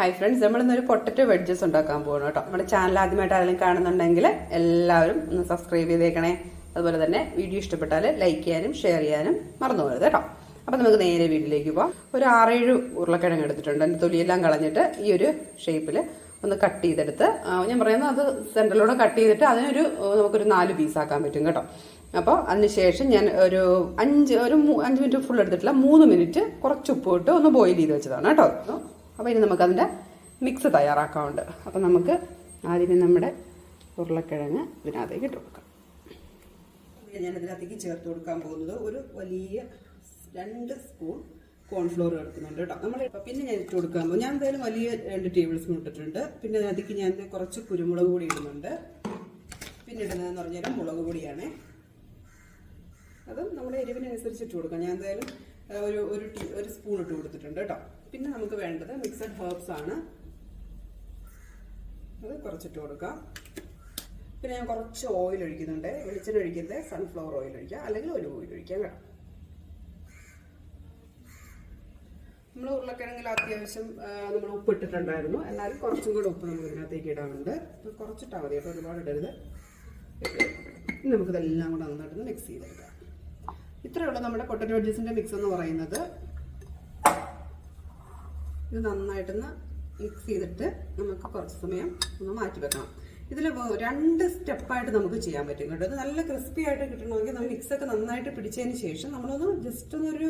Hi friends നമ്മളിന്നൊരു potato wedges ഉണ്ടാക്കാൻ പോകണം കേട്ടോ. നമ്മുടെ ചാനൽ ആദ്യമായിട്ട് ആരെങ്കിലും കാണുന്നുണ്ടെങ്കിൽ എല്ലാവരും ഒന്ന് സബ്സ്ക്രൈബ് ചെയ്തേക്കണേ. അതുപോലെ തന്നെ വീഡിയോ ഇഷ്ടപ്പെട്ടാൽ ലൈക്ക് ചെയ്യാനും ഷെയർ ചെയ്യാനും മറന്നു പോകരുത് കേട്ടോ. അപ്പം നമുക്ക് നേരെ വീട്ടിലേക്ക് പോവാം. ഒരു ആറേഴ് ഉരുളക്കിഴങ്ങ് എടുത്തിട്ടുണ്ട്. അതിന്റെ തൊലിയെല്ലാം കളഞ്ഞിട്ട് ഈ ഒരു ഷേപ്പിൽ ഒന്ന് കട്ട് ചെയ്തെടുത്ത് ഞാൻ പറയുന്നത് അത് സെന്ററിലൂടെ കട്ട് ചെയ്തിട്ട് അതിനൊരു നമുക്കൊരു നാല് പീസാക്കാൻ പറ്റും കേട്ടോ. അപ്പോൾ അതിനുശേഷം ഞാൻ ഒരു അഞ്ച് ഒരു അഞ്ച് മിനിറ്റ് ഫുൾ എടുത്തിട്ടില്ല. മൂന്ന് മിനിറ്റ് കുറച്ച് ഉപ്പ് ഇട്ട് ഒന്ന് ബോയിൽ ചെയ്ത് വെച്ചതാണ് കേട്ടോ. അപ്പോൾ ഇനി നമുക്കതിന്റെ മിക്സ് തയ്യാറാക്കാറുണ്ട് അപ്പോൾ നമുക്ക് ആദ്യം നമ്മുടെ ഉരുളക്കിഴങ്ങ് ഇതിനകത്തേക്ക് ഇട്ട് കൊടുക്കാം. ഞാൻ ഇതിനകത്തേക്ക് ചേർത്ത് കൊടുക്കാൻ പോകുന്നത് ഒരു വലിയ രണ്ട് സ്പൂൺ കോൺഫ്ലോർ എടുക്കുന്നുണ്ട് കേട്ടോ. നമ്മൾ പിന്നെ ഞാൻ ഇട്ട് കൊടുക്കാൻ പോകും. ഞാൻ എന്തായാലും വലിയ രണ്ട് ടേബിൾ സ്പൂൺ ഇട്ടിട്ടുണ്ട്. പിന്നെ അതിനകത്തേക്ക് ഞാൻ കുറച്ച് കുരുമുളക് പൊടി ഇടുന്നുണ്ട്. പിന്നെ ഇടുന്നതെന്ന് പറഞ്ഞാൽ മുളക് പൊടിയാണ്. അതും നമ്മുടെ എരിവിനനുസരിച്ച് ഇട്ട് കൊടുക്കാം. ഞാൻ എന്തായാലും ഒരു ഒരു ടീ ഒരു സ്പൂൺ ഇട്ട് കൊടുത്തിട്ടുണ്ട് കേട്ടോ. പിന്നെ നമുക്ക് വേണ്ടത് മിക്സഡ് ഹെർബ്സ് ആണ്. അത് കുറച്ചിട്ട് കൊടുക്കാം. പിന്നെ ഞാൻ കുറച്ച് ഓയിൽ ഒഴിക്കുന്നുണ്ട്. വെളിച്ചെണ്ണ ഒഴിക്കരുത്. സൺഫ്ലവർ ഓയിൽ ഒഴിക്കാം അല്ലെങ്കിൽ ഒരു ഓയിൽ ഒഴിക്കാം കേട്ടോ. നമ്മൾ ഉരുളക്കിഴങ്ങിൽ അത്യാവശ്യം നമ്മൾ ഉപ്പ് ഇട്ടിട്ടുണ്ടായിരുന്നു. എന്നാലും കുറച്ചും കൂടെ ഉപ്പ് നമുക്ക് ഇതിനകത്തേക്ക് അപ്പോൾ കുറച്ചിട്ടാൽ മതി. അപ്പോൾ ഒരുപാട് ഇടരുത്. നമുക്കിതെല്ലാം കൂടെ നന്നായിട്ട് മിക്സ് ചെയ്തെടുക്കാം. ഇത്രയേ ഉള്ളൂ നമ്മുടെ പൊട്ടറ്റോ വെഡ്ജസിന്റെ മിക്സ് എന്ന് പറയുന്നത് ഇത് നന്നായിട്ടൊന്ന് മിക്സ് ചെയ്തിട്ട് നമുക്ക് കുറച്ച് സമയം ഒന്ന് മാറ്റി വെക്കണം. ഇതിൽ രണ്ട് സ്റ്റെപ്പായിട്ട് നമുക്ക് ചെയ്യാൻ പറ്റും കേട്ടോ. ഇത് നല്ല ക്രിസ്പി ആയിട്ട് കിട്ടണമെങ്കിൽ നമ്മൾ മിക്സൊക്കെ നന്നായിട്ട് പിടിച്ചതിന് ശേഷം നമ്മളൊന്ന് ജസ്റ്റ് ഒന്നൊരു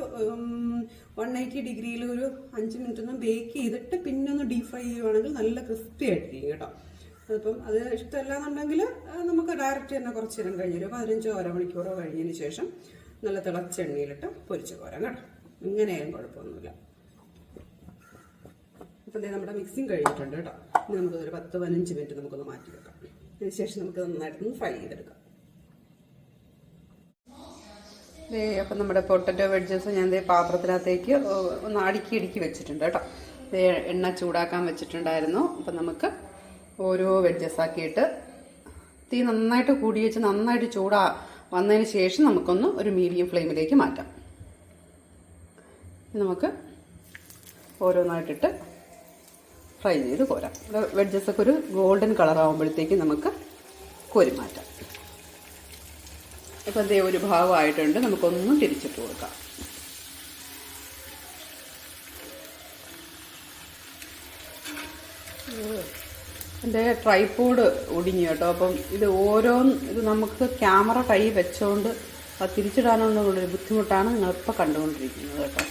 വൺ എയ്റ്റി ഡിഗ്രിയിൽ ഒരു അഞ്ച് മിനിറ്റ് ഒന്ന് ബേക്ക് ചെയ്തിട്ട് പിന്നെ ഒന്ന് ഡീപ് ഫ്രൈ ചെയ്യുവാണെങ്കിൽ നല്ല ക്രിസ്പി ആയിട്ടിരിക്കും കേട്ടോ. അതിപ്പം അത് ഇഷ്ടമല്ല എന്നുണ്ടെങ്കിൽ നമുക്ക് ഡയറക്റ്റ് തന്നെ കുറച്ച് നേരം കഴിഞ്ഞൊരു പതിനഞ്ചോ അരമണിക്കൂറോ കഴിഞ്ഞതിന് ശേഷം നല്ല തിളച്ച എണ്ണയിലിട്ട് പൊരിച്ച് പോരാം കേട്ടോ. ഇങ്ങനെയായാലും കുഴപ്പമൊന്നുമില്ല. അപ്പം ഇതേ നമ്മുടെ മിക്സിങ് കഴിഞ്ഞിട്ടുണ്ട് കേട്ടോ. ഇനി നമുക്ക് ഒരു പത്ത് പതിനഞ്ച് മിനിറ്റ് നമുക്കൊന്ന് മാറ്റി വെക്കാം. അതിനുശേഷം നമുക്ക് നന്നായിട്ടൊന്ന് ഫ്രൈ ചെയ്തെടുക്കാം. ദേ അപ്പം നമ്മുടെ പൊട്ടറ്റോ വെഡ്ജസ് ഞാൻ ദേ പാത്രത്തിനകത്തേക്ക് ഒന്ന് അടുക്കി ഇടുക്കി വെച്ചിട്ടുണ്ട് കേട്ടോ. ദേ എണ്ണ ചൂടാക്കാൻ വെച്ചിട്ടുണ്ടായിരുന്നു. അപ്പം നമുക്ക് ഓരോ വെഡ്ജസ് ആക്കിയിട്ട് തീ നന്നായിട്ട് കൂടി വെച്ച് നന്നായിട്ട് ചൂടാ വന്നതിന് ശേഷം നമുക്കൊന്ന് ഒരു മീഡിയം ഫ്ലെയിമിലേക്ക് മാറ്റാം. നമുക്ക് ഓരോന്നായിട്ടിട്ട് ഫ്രൈ ചെയ്ത് കോരാം. വെഡ്ജസ് ഒക്കെ ഒരു ഗോൾഡൻ കളർ ആകുമ്പോഴത്തേക്ക് നമുക്ക് കോരി മാറ്റാം. ഇപ്പം ദേ ഒരു ഭാഗമായിട്ടുണ്ട്. നമുക്കൊന്നും തിരിച്ചിട്ട് കൊടുക്കാം. എന്റെ ട്രൈപോഡ് ഒടിഞ്ഞു കേട്ടോ. അപ്പം ഇത് ഓരോ ഇത് നമുക്ക് ക്യാമറ കൈ വെച്ചുകൊണ്ട് അത് തിരിച്ചിടാനുള്ളൊരു ബുദ്ധിമുട്ടാണ്. നിങ്ങളിപ്പോൾ കണ്ടുകൊണ്ടിരിക്കുന്നത് കേട്ടോ.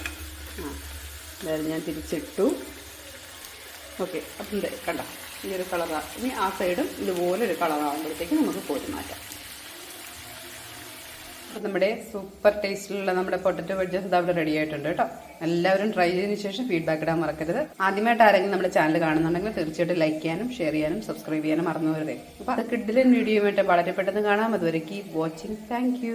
ആ അതായത് ഞാൻ തിരിച്ചിട്ടു. ഓക്കെ അപ്പം കണ്ട ഈ ഒരു കളറാണ് ഇനി ആ സൈഡും ഇതുപോലെ ഒരു കളറാകുമ്പോഴത്തേക്ക് നമുക്ക് കോരി മാറ്റാം. അപ്പം നമ്മുടെ സൂപ്പർ ടേസ്റ്റിലുള്ള നമ്മുടെ പൊട്ടറ്റോ വെഡ്ജസ് ഇത് അവിടെ റെഡി ആയിട്ടുണ്ട് കേട്ടോ. എല്ലാവരും ട്രൈ ചെയ്തതിന് ശേഷം ഫീഡ്ബാക്ക് ഇടാൻ മറക്കരുത്. ആദ്യമായിട്ട് ആരെങ്കിലും നമ്മുടെ ചാനൽ കാണുന്നുണ്ടെങ്കിൽ തീർച്ചയായിട്ടും ലൈക്ക് ചെയ്യാനും ഷെയർ ചെയ്യാനും സബ്സ്ക്രൈബ് ചെയ്യാനും മറന്നു വരുതേ അപ്പോൾ അത് കിഡിലും വീഡിയോയുമായിട്ട് വളരെ പെട്ടെന്ന് കാണാം. അതുവരെ കീപ് വാച്ചിങ് താങ്ക്